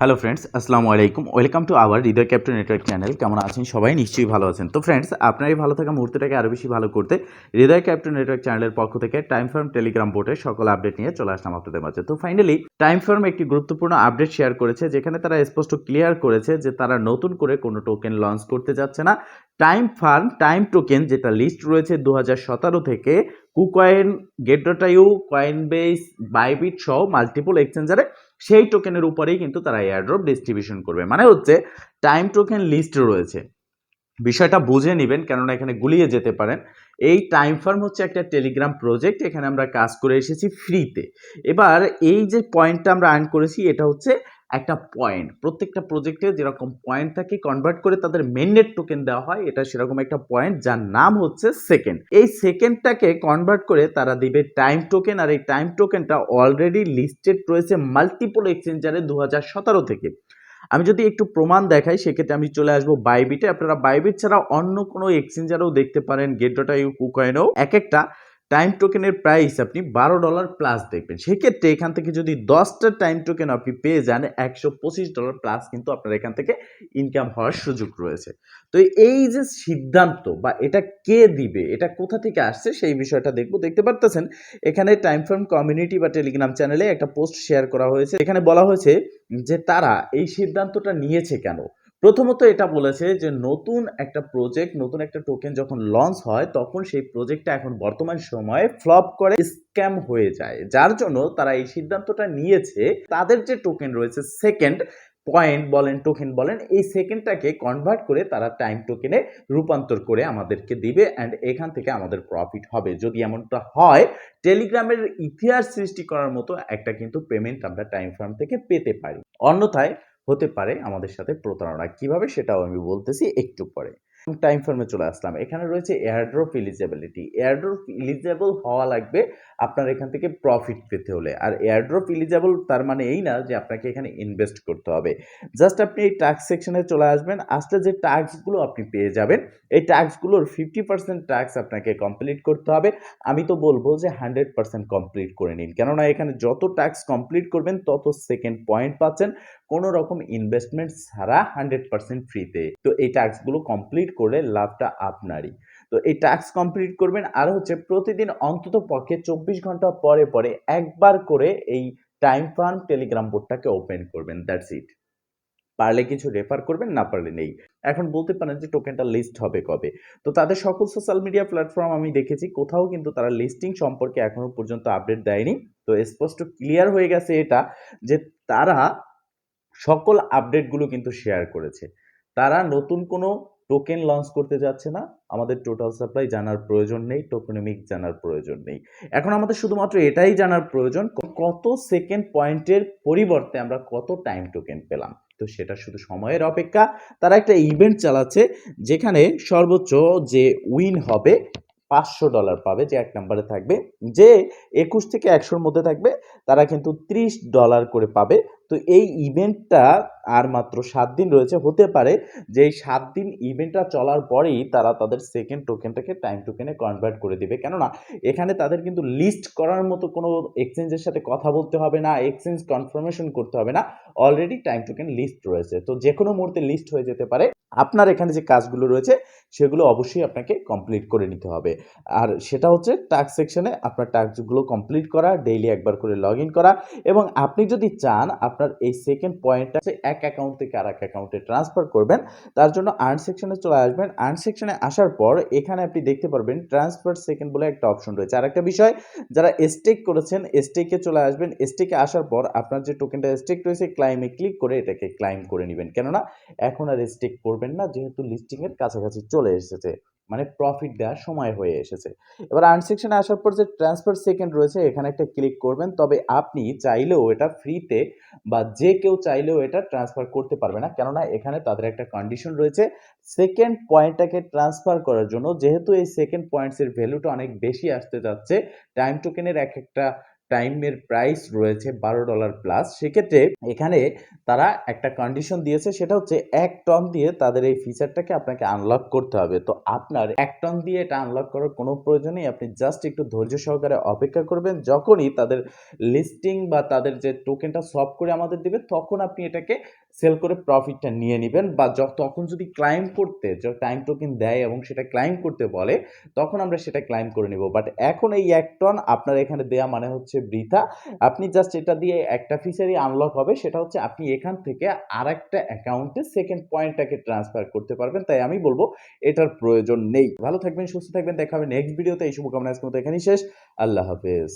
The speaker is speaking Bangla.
হ্যালো ফ্রেন্ডস আসসালামু আলাইকুম welcome to our Hriday captain network channel কেমন আছেন সবাই? নিশ্চয়ই ভালো আছেন। তো ফ্রেন্ডস আপনার এই ভালো থাকা মুহূর্তটাকে আরও বেশি ভালো করতে হৃদয় ক্যাপ্টেন নেটওয়ার্ক চ্যানেলের পক্ষ থেকে টাইম ফার্ম টেলিগ্রাম বোর্ডে সকল আপডেট নিয়ে চলে আসলাম আপনাদের মাঝে। তো ফাইনালি টাইম ফার্ম একটি গুরুত্বপূর্ণ আপডেট শেয়ার করেছে, যেখানে তারা স্পষ্ট ক্লিয়ার করেছে যে তারা নতুন করে কোনো টোকেন লঞ্চ করতে যাচ্ছে না। টাইম ফার্ম টাইম টোকেন যেটা লিস্ট রয়েছে দু হাজার সতেরো থেকে KuCoin Gate dot io coin base Bybit সহ মাল্টিপল এক্সচেঞ্জারে সেই টোকেনের উপরেই কিন্তু তারা এয়ারড্রপ ডিস্ট্রিবিউশন করবে। মানে হচ্ছে টাইম টোকেন লিস্ট রয়েছে। বিষয়টা বুঝে নেবেন, কেননা এখানে গুলিয়ে যেতে পারেন। এই টাইম ফার্ম হচ্ছে একটা টেলিগ্রাম প্রজেক্ট এখানে আমরা কাজ করে এসেছি ফ্রিতে এবার এই যে পয়েন্টটা আমরা আর্ন করেছি, এটা হচ্ছে একটা পয়েন্ট প্রত্যেকটা প্রজেক্টে যেরকম পয়েন্ট থাকে কনভার্ট করে তাদের মেননেট টোকেন দেওয়া হয়, এটা সেরকম একটা পয়েন্ট যার নাম হচ্ছে সেকেন্ড এই সেকেন্ডটাকে কনভার্ট করে তারা দিবে টাইম টোকেন আর এই টাইম টোকেনটা অলরেডি লিস্টেড রয়েছে মাল্টিপল এক্সচেঞ্জারে দু সতেরো থেকে। আমি যদি একটু প্রমাণ দেখাই, সেক্ষেত্রে আমি চলে আসব বাইবিটে আপনারা বাইবিট ছাড়া অন্য কোনো এক্সচেঞ্জারও দেখতে পারেন গেট ডটা ইউ কুকয়েনও এক একটা টাইম টোকেনের প্রাইস আপনি বারো ডলার প্লাস দেখবেন। সেক্ষেত্রে এখান থেকে যদি দশটা টাইম টোকেন আপনি পেয়ে যান, একশো পঁচিশ ডলার প্লাস কিন্তু আপনার এখান থেকে ইনকাম হওয়ার সুযোগ রয়েছে। তো এই যে সিদ্ধান্ত বা এটা কে দিবে, এটা কোথা থেকে আসছে সেই বিষয়টা দেখব। দেখতে পারতেছেন, এখানে টাইম ফার্ম কমিউনিটি বা টেলিগ্রাম চ্যানেলে একটা পোস্ট শেয়ার করা হয়েছে। এখানে বলা হয়েছে যে তারা এই সিদ্ধান্তটা নিয়েছে কেন? প্রথমত এটা বলেছে যে নতুন একটা প্রজেক্ট নতুন একটা টোকেন যখন লঞ্চ হয়, তখন সেই প্রজেক্টটা এখন বর্তমান সময়ে ফ্লপ করে স্ক্যাম হয়ে যায়। যার জন্য তারা এই সিদ্ধান্তটা নিয়েছে, তাদের যে টোকেন রয়েছে সেকেন্ড পয়েন্ট বলেন টোকেন বলেন, এই সেকেন্ডটাকে কনভার্ট করে তারা টাইম টোকেনে রূপান্তর করে আমাদেরকে দিবে অ্যান্ড এখান থেকে আমাদের প্রফিট হবে। যদি এমনটা হয়, টেলিগ্রামের ইতিহাস সৃষ্টি করার মতো একটা কিন্তু পেমেন্ট আমরা টাইম ফার্ম থেকে পেতে পারি। অন্যথায় হতে পারে আমাদের সাথে প্রতারণা। কীভাবে সেটাও আমি বলতেছি একটু পরে। টাইম ফার্মে চলে আসলাম। এখানে রয়েছে এয়ারড্রপ ইলিজেবিলিটি এয়ারড্রপ ইলিজেবল হওয়া লাগবে আপনার এখান থেকে প্রফিট পেতে হলে। আর এয়ারড্রপ ইলিজেবল তার মানে এই না যে আপনাকে এখানে ইনভেস্ট করতে হবে। জাস্ট আপনি এই টাস্ক সেকশনে চলে আসবেন। আসলে যে টাস্কগুলো আপনি পেয়ে যাবেন, এই টাস্কগুলোর ফিফটি পার্সেন্ট টাস্ক আপনাকে কমপ্লিট করতে হবে। আমি তো বলব যে হান্ড্রেড পার্সেন্ট কমপ্লিট করে নিন। কেননা এখানে যত টাস্ক কমপ্লিট করবেন, তত সেকেন্ড পয়েন্ট পাচ্ছেন। কোনো রকম ইনভেস্টমেন্ট ছাড়া হান্ড্রেড পার্সেন্ট ফ্রিতে তো এই টাস্কগুলো কমপ্লিট করলে লাভটা আপনারই। তো এই টাস্ক কমপ্লিট করবেন আর হচ্ছে প্রতিদিন অন্তত পক্ষে চব্বিশ ঘণ্টা পরে পরে একবার করে এই টাইম ফার্ম টেলিগ্রাম বোর্ডটাকে ওপেন করবেন দ্যাটস ইট পারলে কিছু রেফার করবেন, না পারলে নেই। এখন বলতে পারেন যে টোকেনটা লিস্ট হবে কবে। তো তাদের সকল সোশ্যাল মিডিয়া প্ল্যাটফর্ম আমি দেখেছি, কোথাও কিন্তু তারা লিস্টিং সম্পর্কে এখনও পর্যন্ত আপডেট দেয়নি। তো স্পষ্ট ক্লিয়ার হয়ে গেছে এটা যে তারা সকল আপডেটগুলো কিন্তু শেয়ার করেছে। তারা নতুন কোনো টোকেন লঞ্চ করতে যাচ্ছে না। আমাদের টোটাল সাপ্লাই জানার প্রয়োজন নেই টোকেনমিক জানার প্রয়োজন নেই। এখন আমাদের শুধুমাত্র এটাই জানার প্রয়োজন, কত সেকেন্ড পয়েন্টের পরিবর্তে আমরা কত টাইম টোকেন পেলাম। তো সেটা শুধু সময়ের অপেক্ষা। তারা একটা ইভেন্ট চালাচ্ছে যেখানে সর্বোচ্চ যে উইন হবে পাঁচশো ডলার পাবে, যে এক নম্বরে থাকবে। যে একুশ থেকে একশোর মধ্যে থাকবে, তারা কিন্তু ত্রিশ ডলার করে পাবে। তো এই ইভেন্টটা আর মাত্র সাত দিন রয়েছে, হতে পারে যে এই সাত দিন ইভেন্টটা চলার পরেই তারা তাদের সেকেন্ড টোকেনটাকে টাইম টোকেনে কনভার্ট করে দিবে। কেননা এখানে তাদের কিন্তু লিস্ট করার মতো কোনো এক্সচেঞ্জের সাথে কথা বলতে হবে না এক্সচেঞ্জ কনফার্মেশন করতে হবে না। অলরেডি টাইম টোকেন লিস্ট রয়েছে। তো যে কোনো মুহূর্তে লিস্ট হয়ে যেতে পারে। আপনার এখানে যে কাজগুলো রয়েছে, সেগুলো অবশ্যই আপনাকে কমপ্লিট করে নিতে হবে। আর সেটা হচ্ছে টাস্ক সেকশনে আপনার টাস্কগুলো কমপ্লিট করা ডেইলি একবার করে লগ করা এবং আপনি যদি চান আপনার এই সেকেন্ড পয়েন্টটা এক অ্যাকাউন্ট থেকে আর এক অ্যাকাউন্টে ট্রান্সফার করবেন, তার জন্য আর্ন সেকশনে চলে আসবেন। আর্ন সেকশনে আসার পর এখানে আপনি দেখতে পারবেন ট্রান্সফার সেকেন্ড বলে একটা অপশন রয়েছে। আর একটা বিষয়, যারা স্টেক করেছেন স্টেকে চলে আসবেন। স্টেকে আসার পর আপনার যে টোকেনটা স্টেক রয়েছে ক্লাইমে ক্লিক করে এটাকে ক্লাইম করে নেবেন। কেননা এখন আর স্টেক করবেন না, যেহেতু লিস্টিংয়ের কাছাকাছি চলে এসেছে মানে প্রফিট দেওয়ার সময় হয়ে এসেছে। এবার আর্ন সেকশনে আসার পর যে ট্রান্সফার সেকেন্ড রয়েছে, এখানে একটা ক্লিক করবেন, তবে আপনি চাইলেও এটা ফ্রিতে বা যে কেউ চাইলেও এটা ট্রান্সফার করতে পারবে না, কেননা এখানে তাদের একটা কন্ডিশন রয়েছে। সেকেন্ড পয়েন্টটাকে ট্রান্সফার করার জন্য, যেহেতু এই সেকেন্ড পয়েন্টসের ভ্যালুটা অনেক বেশি আসতে যাচ্ছে টাইম টোকেনের এক একটা টাইমের প্রাইস রয়েছে বারো ডলার প্লাস। সেক্ষেত্রে এখানে তারা একটা কন্ডিশন দিয়েছে, সেটা হচ্ছে এক টন দিয়ে তাদের এই ফিচারটাকে আপনাকে আনলক করতে হবে। তো আপনার এক টন দিয়ে এটা আনলক করার কোনো প্রয়োজন নেই। আপনি জাস্ট একটু ধৈর্য সহকারে অপেক্ষা করবেন। যখনই তাদের লিস্টিং বা তাদের যে টোকেনটা সব করে আমাদের দেবে, তখন আপনি এটাকে সেল করে প্রফিটটা নিয়ে নেবেন বা তখন যদি ক্লাইম করতে টাইম টোকেন দেয় এবং সেটা ক্লাইম করতে বলে তখন আমরা সেটা ক্লাইম করে নিব। বাট এখন এই এক টন আপনার এখানে দেয়া মানে হচ্ছে বৃথা। আপনি জাস্ট এটা দিয়ে একটা ফিচারই আনলক হবে সেটা হচ্ছে আপনি এখান থেকে আর একটা অ্যাকাউন্টে সেকেন্ড পয়েন্টটাকে ট্রান্সফার করতে পারবেন। তাই আমি বলব এটার প্রয়োজন নেই। ভালো থাকবেন সুস্থ থাকবেন দেখা হবে নেক্সট ভিডিওতে এই শুভকামনা আজকের মতো এখানেই শেষ। আল্লাহ হাফেজ।